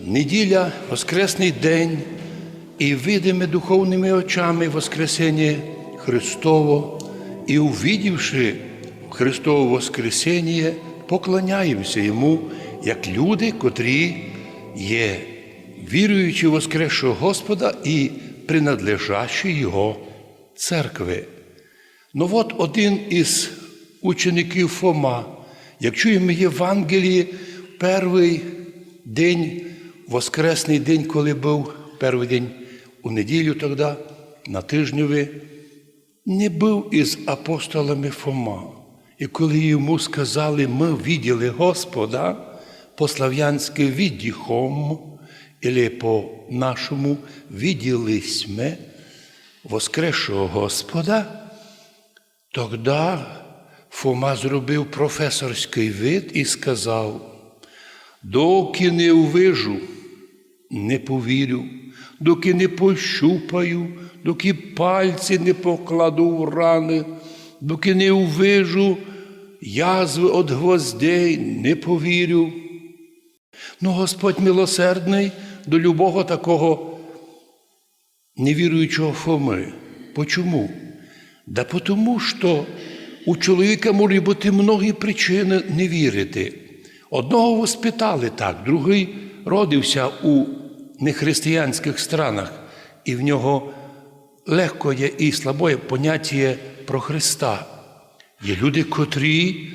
Неділя, Воскресний день і видиме духовними очами Воскресення Христово, і увидівши Христово Воскресення, поклоняємося Йому як люди, котрі є віруючи в Воскресшого Господа і принадлежащі Його церкви. Ну от один із учеників Фома, як чуємо Євангелії, перший день, Воскресний день, коли був перший день у неділю тоді, на тижневі, не був із апостолами Фома. І коли йому сказали, ми виділи Господа, по-слав'янськи віддіхом, або по-нашому виділи сме Воскресшого Господа, тоді Фома зробив професорський вид і сказав, доки не увижу, не повірю, доки не пощупаю, доки пальці не покладу в рани, доки не увижу язви від гвоздей, не повірю. Ну, Господь милосердний до любого такого невіруючого Фоми. Почому? Да тому, що у чоловіка можуть бути mnoгі причини не вірити. Одного воспитали так, другий родився у нехристиянських странах, і в нього легко є і слабоє поняття про Христа. Є люди, котрі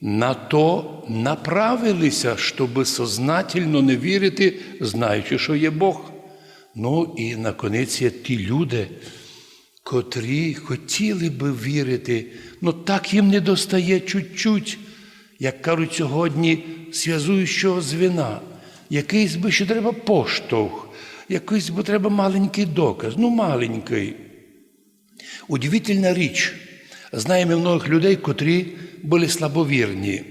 на то направилися, щоб сознательно не вірити, знаючи, що є Бог. Ну і наконець є ті люди, котрі хотіли би вірити, але так їм не достає чуть-чуть, як кажуть сьогодні, зв'язуючого звіна. Якийсь би ще треба поштовх, якийсь би треба маленький доказ, ну маленький. Удивительна річ. Знаємо многих людей, котрі були слабовірні.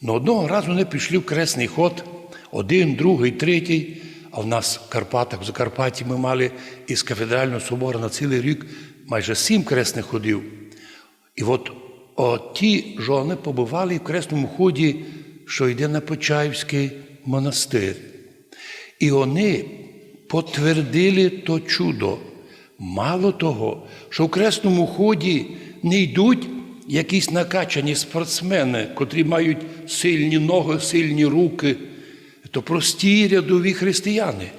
Но одного разу вони пішли в кресний ход, один, другий, третій. А в нас в Карпатах, в Закарпатті ми мали із кафедрального собору на цілий рік майже сім кресних ходів. І от о, ті жони побували в кресному ході, що йде на Почаївський монастир. І вони потвердили то чудо. Мало того, що в кресному ході не йдуть якісь накачані спортсмени, котрі мають сильні ноги, сильні руки, то прості рядові християни.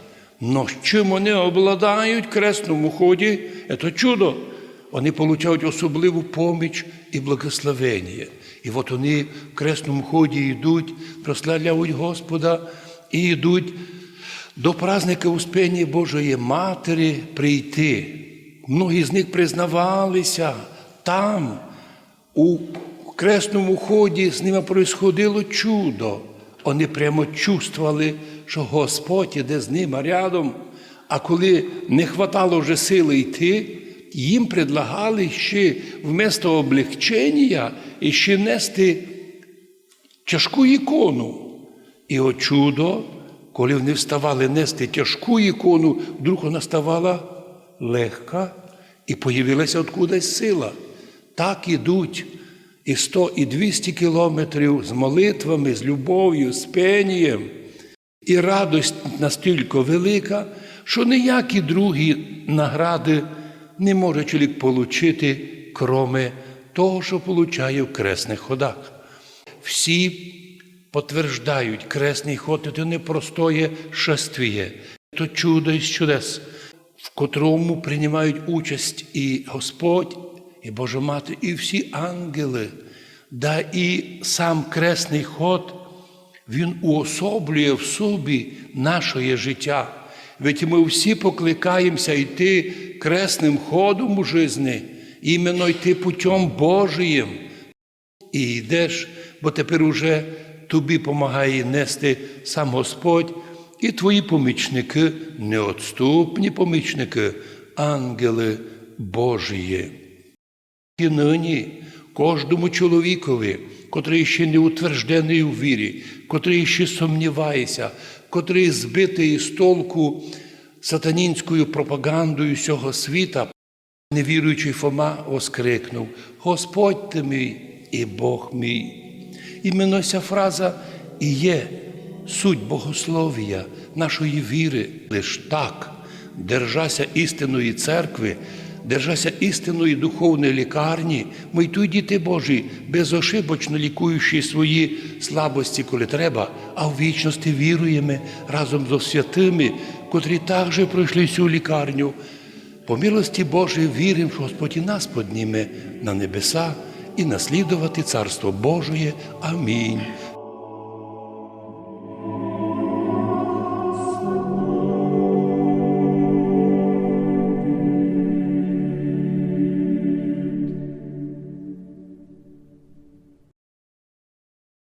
Но чим вони обладають в кресному ході, це чудо. Вони отримують особливу поміч і благословення. І от вони в кресному ході йдуть, прославляють Господа і йдуть до праздника Успення Божої Матері прийти. Многі з них признавалися там, у кресному ході з ними происходило чудо. Вони прямо чувствували, що Господь іде з ними рядом. А коли не хватало вже сили йти, їм предлагали ще вместо облегчення ще нести тяжку ікону. І о чудо, коли вони вставали нести тяжку ікону, вдруг вона ставала легка і появилася откудась сила. Так ідуть і 100, і 200 кілометрів з молитвами, з любов'ю, з пенієм. І радость настільки велика, що ніякі другі награди не може чоловік отримати, кроме того, що получає в кресних ходах. Всі підтверджують, кресний ход це не простое шествіє, це чудо із чудес, в котрому приймають участь і Господь, і Божа Мати, і всі ангели. Да і сам кресний ход, він уособлює в собі наше життя. Ведь ми всі покликаємося йти кресним ходом у житті, іменно йти путем Божиїм. І йдеш, бо тепер уже тобі допомагає нести сам Господь і твої помічники, неотступні помічники, ангели Божії. І нині кожному чоловікові, котрий ще не утверждений у вірі, котрий ще сумнівається, котрий збитий з толку сатанінською пропагандою цього світа, невіруючий Фома оскрикнув: Господь ти мій і Бог мій. Іменно ця фраза і є суть богословія нашої віри лиш так, держася істинної церкви, держася істинної духовної лікарні, ми й тут, діти Божі, безошибочно лікуючи свої слабості, коли треба, а в вічності віруємо разом з святими, котрі також пройшли цю лікарню. По милості Божій віримо, що Господь і нас подніме на небеса і наслідувати Царство Божоє. Амінь.